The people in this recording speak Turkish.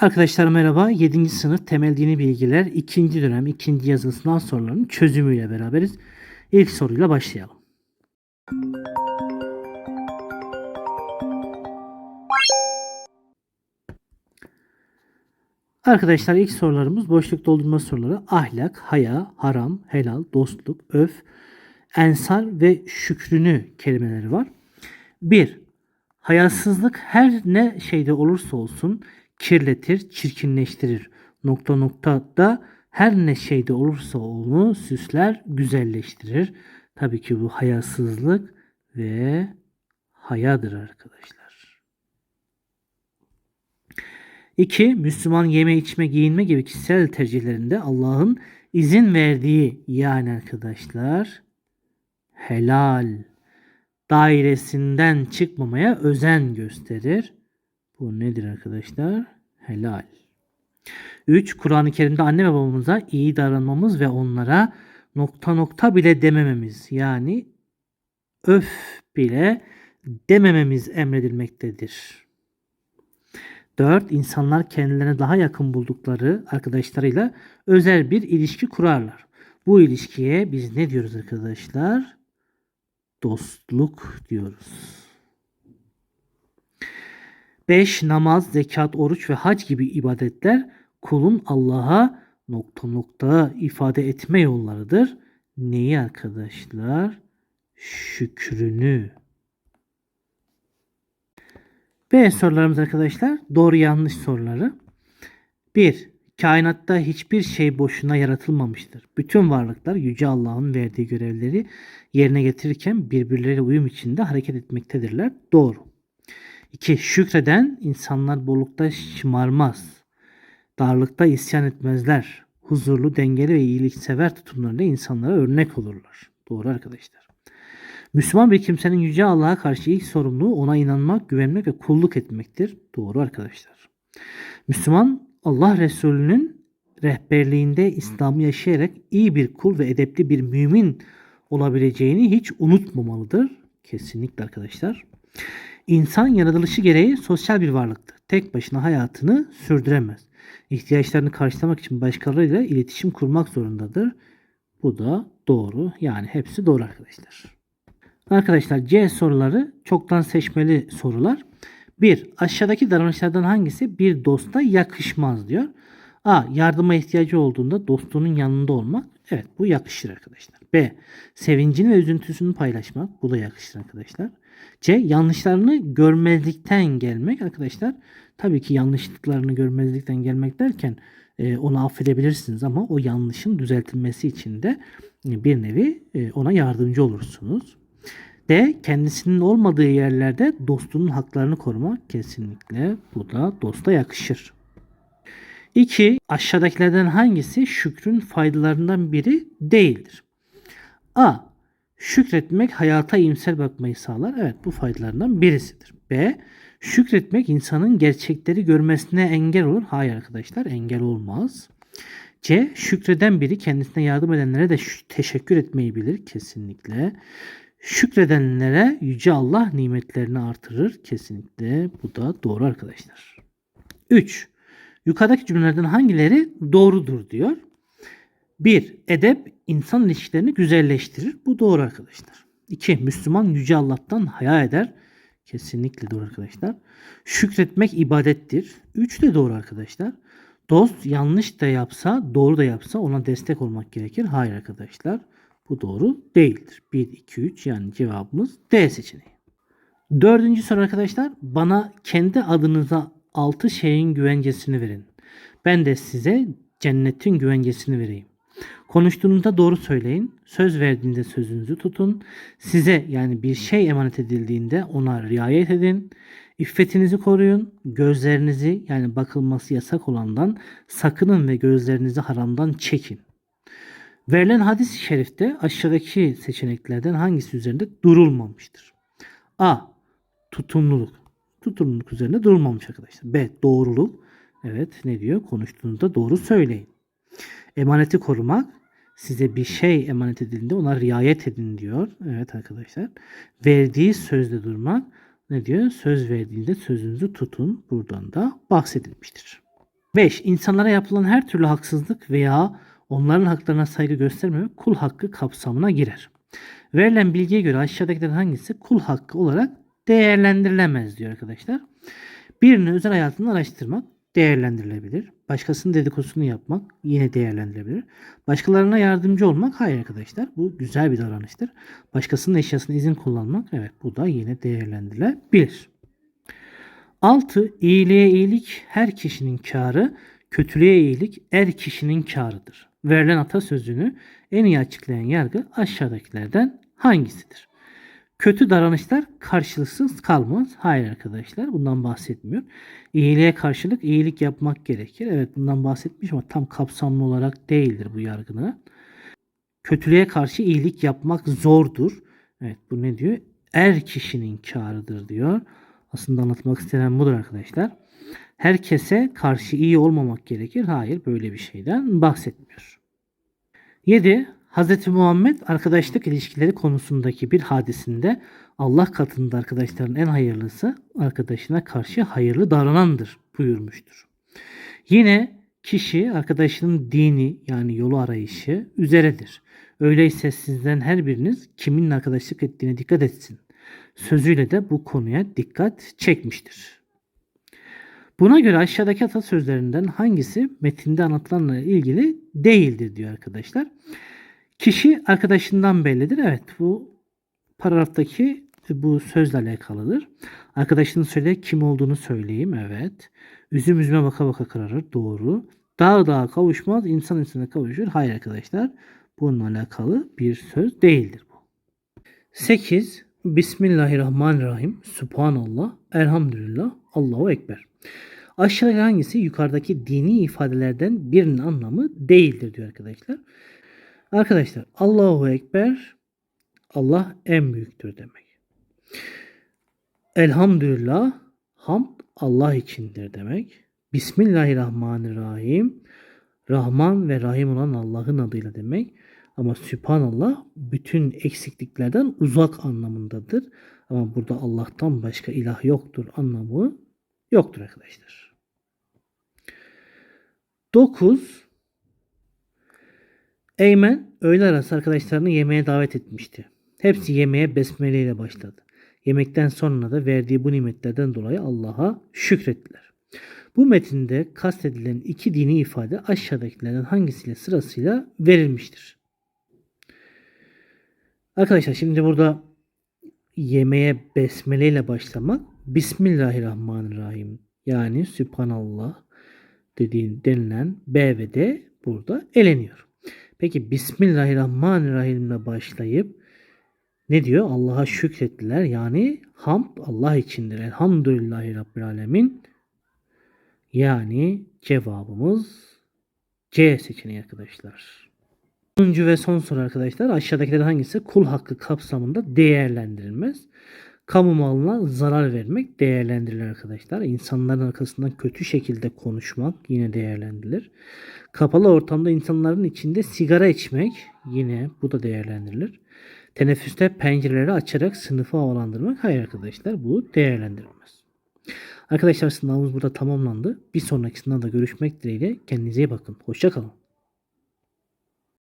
Arkadaşlar merhaba. 7. sınıf temel dini bilgiler 2. dönem 2. yazılı sınav sorularının çözümüyle beraberiz. İlk soruyla başlayalım. Arkadaşlar ilk sorularımız boşluk doldurma soruları. Ahlak, haya, haram, helal, dostluk, öf, ensar ve şükrünü kelimeleri var. 1. Hayasızlık her ne şeyde olursa olsun kirletir, çirkinleştirir. Nokta nokta da her ne şeyde olursa onu süsler, güzelleştirir. Tabii ki bu hayasızlık ve hayadır arkadaşlar. 2. Müslüman yeme içme giyinme gibi kişisel tercihlerinde Allah'ın izin verdiği yani arkadaşlar helal dairesinden çıkmamaya özen gösterir. Bu nedir arkadaşlar? Helal. 3. Kur'an-ı Kerim'de anne ve babamıza iyi davranmamız ve onlara nokta nokta bile demememiz yani öf bile demememiz emredilmektedir. 4. İnsanlar kendilerine daha yakın buldukları arkadaşlarıyla özel bir ilişki kurarlar. Bu ilişkiye biz ne diyoruz arkadaşlar? Dostluk diyoruz. 5. Namaz, zekat, oruç ve hac gibi ibadetler kulun Allah'a nokta nokta ifade etme yollarıdır. Neyi arkadaşlar? Şükrünü. B sorularımız arkadaşlar doğru yanlış soruları. 1. Kainatta hiçbir şey boşuna yaratılmamıştır. Bütün varlıklar Yüce Allah'ın verdiği görevleri yerine getirirken birbirleriyle uyum içinde hareket etmektedirler. Doğru. 2. Şükreden insanlar bollukta şımarmaz. Darlıkta isyan etmezler. Huzurlu, dengeli ve iyiliksever tutumlarında insanlara örnek olurlar. Doğru arkadaşlar. Müslüman bir kimsenin Yüce Allah'a karşı ilk sorumluluğu ona inanmak, güvenmek ve kulluk etmektir. Doğru arkadaşlar. Müslüman Allah Resulü'nün rehberliğinde İslam'ı yaşayarak iyi bir kul ve edepli bir mümin olabileceğini hiç unutmamalıdır. Kesinlikle arkadaşlar. İnsan yaratılışı gereği sosyal bir varlıktır. Tek başına hayatını sürdüremez. İhtiyaçlarını karşılamak için başkalarıyla iletişim kurmak zorundadır. Bu da doğru. Yani hepsi doğru arkadaşlar. Arkadaşlar C soruları çoktan seçmeli sorular. 1. Aşağıdaki davranışlardan hangisi bir dosta yakışmaz diyor. A. Yardıma ihtiyacı olduğunda dostunun yanında olmak. Evet bu yakışır arkadaşlar. B. Sevincini ve üzüntüsünü paylaşmak. Bu da yakışır arkadaşlar. C. Yanlışlarını görmezlikten gelmek arkadaşlar. Tabii ki yanlışlıklarını görmezlikten gelmek derken e, onu affedebilirsiniz ama o yanlışın düzeltilmesi için de e, bir nevi e, ona yardımcı olursunuz. D. Kendisinin olmadığı yerlerde dostunun haklarını korumak kesinlikle bu da dosta yakışır. 2. Aşağıdakilerden hangisi şükrün faydalarından biri değildir? A. Şükretmek hayata iyimser bakmayı sağlar. Evet bu faydalarından birisidir. B. Şükretmek insanın gerçekleri görmesine engel olur. Hayır arkadaşlar engel olmaz. C. Şükreden biri kendisine yardım edenlere de teşekkür etmeyi bilir. Kesinlikle. Şükredenlere Yüce Allah nimetlerini artırır. Kesinlikle bu da doğru arkadaşlar. 3. Yukarıdaki cümlelerden hangileri doğrudur diyor. 1. Edep insan ilişkilerini güzelleştirir. Bu doğru arkadaşlar. 2. Müslüman Yüce Allah'tan haya eder. Kesinlikle doğru arkadaşlar. Şükretmek ibadettir. 3 de doğru arkadaşlar. Dost yanlış da yapsa, doğru da yapsa ona destek olmak gerekir. Hayır arkadaşlar. Bu doğru değildir. 1, 2, 3 yani cevabımız D seçeneği. Dördüncü soru arkadaşlar. Bana kendi adınıza 6 şeyin güvencesini verin. Ben de size cennetin güvencesini vereyim. Konuştuğunuzda doğru söyleyin. Söz verdiğinde sözünüzü tutun. Size yani bir şey emanet edildiğinde ona riayet edin. İffetinizi koruyun. Gözlerinizi yani bakılması yasak olandan sakının ve gözlerinizi haramdan çekin. Verilen hadis-i şerifte aşağıdaki seçeneklerden hangisi üzerinde durulmamıştır? A. Tutumluluk. Tutumluluk üzerinde durulmamış arkadaşlar. B. Doğruluk. Evet ne diyor? Konuştuğunuzda doğru söyleyin. Emaneti korumak. Size bir şey emanet edildiğinde ona riayet edin diyor. Evet arkadaşlar. Verdiği sözde durmak. Ne diyor? Söz verdiğinde sözünüzü tutun. Buradan da bahsedilmiştir. 5. İnsanlara yapılan her türlü haksızlık veya onların haklarına saygı göstermemek kul hakkı kapsamına girer. Verilen bilgiye göre aşağıdakilerden hangisi kul hakkı olarak değerlendirilemez diyor arkadaşlar. Birinin özel hayatını araştırmak değerlendirilebilir. Başkasının dedikodusunu yapmak yine değerlendirilebilir. Başkalarına yardımcı olmak hayır arkadaşlar. Bu güzel bir davranıştır. Başkasının eşyasına izin kullanmak evet bu da yine değerlendirilebilir. 6. İyiliğe iyilik her kişinin kârı, kötülüğe iyilik er kişinin kârıdır. Verilen atasözünü en iyi açıklayan yargı aşağıdakilerden hangisidir? Kötü davranışlar karşılıksız kalmaz. Hayır arkadaşlar bundan bahsetmiyor. İyiliğe karşılık iyilik yapmak gerekir. Evet bundan bahsetmiş ama tam kapsamlı olarak değildir bu yargının. Kötülüğe karşı iyilik yapmak zordur. Evet bu ne diyor? Er kişinin kârıdır diyor. Aslında anlatmak istenen budur arkadaşlar. Herkese karşı iyi olmamak gerekir. Hayır böyle bir şeyden bahsetmiyor. 7. Hz. Muhammed arkadaşlık ilişkileri konusundaki bir hadisinde Allah katında arkadaşların en hayırlısı arkadaşına karşı hayırlı davranandır buyurmuştur. Yine kişi arkadaşının dini yani yolu arayışı üzeredir. Öyleyse sizden her biriniz kiminle arkadaşlık ettiğine dikkat etsin. Sözüyle de bu konuya dikkat çekmiştir. Buna göre aşağıdaki atasözlerinden hangisi metinde anlatılanla ilgili değildir diyor arkadaşlar. Kişi arkadaşından bellidir. Evet bu paragraftaki bu sözle alakalıdır. Arkadaşının söyle kim olduğunu söyleyeyim. Evet. Üzüm üzüme baka baka kararır. Doğru. Dağ dağa kavuşmaz. insan insana kavuşur. Hayır arkadaşlar. Bununla alakalı bir söz değildir bu. 8. Bismillahirrahmanirrahim. Subhanallah. Elhamdülillah. Allahu Ekber. Aşağıdaki hangisi yukarıdaki dini ifadelerden birinin anlamı değildir diyor arkadaşlar. Arkadaşlar Allahu Ekber Allah en büyüktür demek. Elhamdülillah hamd Allah içindir demek. Bismillahirrahmanirrahim Rahman ve Rahim olan Allah'ın adıyla demek. Ama Sübhanallah bütün eksikliklerden uzak anlamındadır. Ama burada Allah'tan başka ilah yoktur anlamı yoktur arkadaşlar. 9. Eymen öğle arası arkadaşlarını yemeğe davet etmişti. Hepsi yemeğe besmele ile başladı. Yemekten sonra da verdiği bu nimetlerden dolayı Allah'a şükrettiler. Bu metinde kastedilen iki dini ifade aşağıdakilerden hangisiyle sırasıyla verilmiştir? Arkadaşlar şimdi burada yemeğe besmele ile başlamak Bismillahirrahmanirrahim yani Sübhanallah dediğin denilen B ve D burada eleniyor. Peki Bismillahirrahmanirrahim ile başlayıp ne diyor? Allah'a şükrettiler. Yani hamd Allah içindir. Elhamdülillahi Rabbil Alemin. Yani cevabımız C seçeneği arkadaşlar. Sonuncu ve son soru arkadaşlar. Aşağıdakilerden hangisi kul hakkı kapsamında değerlendirilmez? Kamu malına zarar vermek değerlendirilir arkadaşlar. İnsanların arkasından kötü şekilde konuşmak yine değerlendirilir. Kapalı ortamda insanların içinde sigara içmek yine bu da değerlendirilir. Teneffüste pencereleri açarak sınıfı havalandırmak hayır arkadaşlar bu değerlendirilmez. Arkadaşlar sınavımız burada tamamlandı. Bir sonraki sınavda görüşmek dileğiyle kendinize iyi bakın. Hoşçakalın.